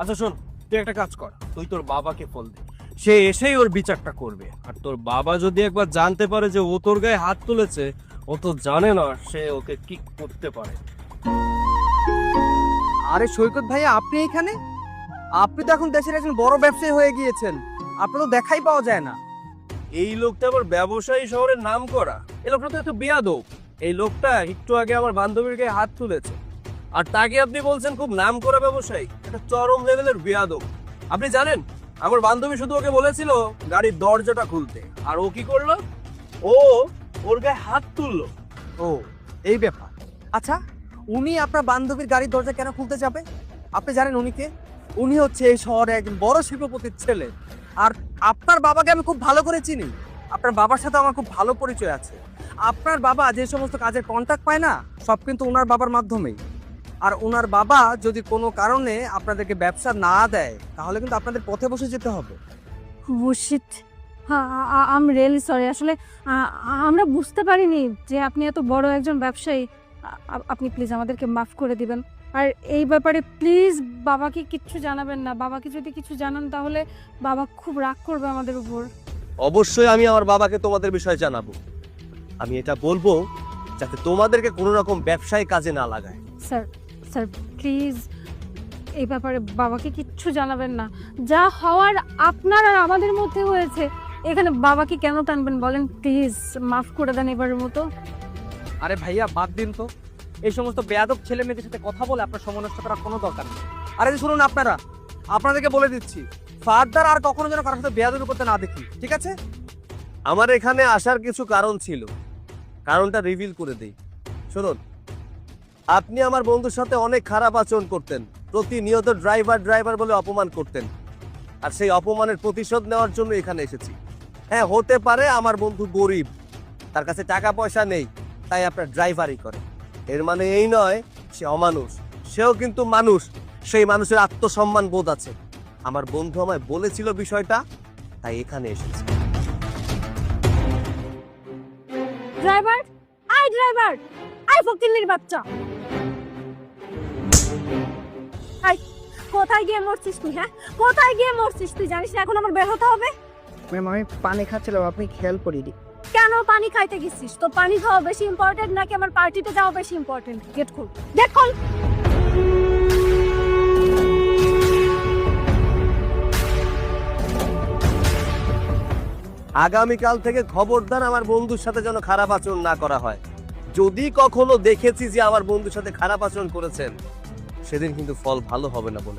আচ্ছা শোন তুই একটা কাজ কর। তুই তোর বাবাকে ফোন দে। সে এসেই ওর বিচারটা করবে। আর তোর বাবা যদি একবার জানতে পারে যে ও তোর গায়ে হাত তুলেছে ও তো জানে না সে ওকে কি করতে পারে। আরে সৈকত ভাইয়া আপনি এখানে? আপনি তো এখন দেশের একজন বড় ব্যবসায়ী হয়ে গিয়েছেন। আপনার তো দেখাই পাওয়া যায় না। এই লোকটা আবার ব্যবসায়ী শহরের নাম করা এই লোকটা তো একটু বেয়াদব। এই লোকটা একটু আগে আমার বান্ধবীর গায়ে হাত তুলেছে। আর তাকে আপনি বলছেন খুব নাম করা ব্যবসায়ী। এটা চরম লেভেলের বেয়াদব। আপনি জানেন, আমার বান্ধবী শুধু ওকে বলেছিল গাড়ির দরজাটা খুলতে। আর ও কি করল? ও ওর গায়ে হাত তুললো। ও, এই ব্যাপার। আচ্ছা উনি আপনার বান্ধবীর গাড়ির দরজা কেন খুলতে যাবে? আপনি জানেন উনি কে? উনি হচ্ছে এই শহরে একজন বড় শিল্পপতির ছেলে। আর আপনার বাবাকে আমি খুব ভালো করে চিনি। আপনার বাবার সাথে আমার খুব ভালো পরিচয় আছে। আপনার বাবা যে সমস্ত কাজের কন্ট্যাক্ট পায় না, সব কিন্তু ওনার বাবার মাধ্যমেই। আর ওনার বাবা যদি কোনো কারণে আপনাদেরকে ব্যবসা না দেয় তাহলে কিন্তু আপনাদের পথে বসে যেতে হবে। বুশিট আম রিয়েলি সরি আসলে আমরা বুঝতে পারিনি যে আপনি এত বড় একজন ব্যবসায়ী। আপনি প্লিজ আমাদেরকে মাফ করে দিবেন। আর এই ব্যাপারে প্লিজ বাবাকে কিচ্ছু জানাবেন না। বাবাকে যদি কিছু জানান তাহলে বাবা খুব রাগ করবে আমাদের উপর। অবশ্যই আমি আমার বাবাকে তোমাদের বিষয়ে জানাব। আমি এটা বলব যাতে তোমাদেরকে কোনো রকম ব্যবসায় কাজে না লাগায়। স্যার স্যার প্লিজ এই ব্যাপারে বাবাকে কিচ্ছু জানাবেন না। যা হওয়ার আপনার আর আমাদের মধ্যে হয়েছে। এখানে বাবাকে কেন টানবেন বলেন? প্লিজ মাফ করে দেন এবারের মতো। আরে ভাইয়া বাদ দিন তো। এই সমস্ত বেয়াদব ছেলে মেয়েদের সাথে কথা বলে আপনার সময় নষ্ট করার কোনো দরকার নেই। আরে যে শুনুন আপনারা আপনাদেরকে বলে দিচ্ছি ফার্দার আর কখনো যেন কারোর সাথে বেয়াদবি করতে না দেখি ঠিক আছে? আমার এখানে আসার কিছু কারণ ছিল। কারণটা রিভিল করে দেই। শুনুন আপনি আমার বন্ধুর সাথে অনেক খারাপ আচরণ করতেন, প্রতিনিয়ত ড্রাইভার ড্রাইভার বলে অপমান করতেন। আর সেই অপমানের প্রতিশোধ নেওয়ার জন্য এখানে এসেছি। হ্যাঁ হতে পারে আমার বন্ধু গরিব, তার কাছে টাকা পয়সা নেই, তাই আপনার ড্রাইভারই করে। এর মানে এই নয়, সে অমানুষ, সেও কিন্তু মানুষ, সেই মানুষের আত্মসম্মান বোধ আছে। আমার বন্ধু আমায় বলেছিল বিষয়টা, তাই এখানে এসেছি। ড্রাইভার আই ড্রাইভার আই ফকিন্নির বাচ্চা! কোথায় গিয়ে মরছিস তুই হ্যাঁ? কোথায় গিয়ে মরছিস তুই? জানিস না এখন আমার বের হতে হবে? ম্যাম আমি পানি খাচ্ছিলাম আপনি খেয়াল করিনি। কেন পানি খাইতে গেছিস? তো পানি খাওয়া বেশি ইম্পর্টেন্ট নাকি আমার পার্টিতে যাওয়া বেশি ইম্পর্টেন্ট গেট খোল গেট খোল আগামীকাল থেকে খবরদার আমার বন্ধুর সাথে যেন খারাপ আচরণ না করা হয়। যদি কখনো দেখেছি যে আমার বন্ধুর সাথে খারাপ আচরণ করেছেন সেদিন কিন্তু ফল ভালো হবে না বলে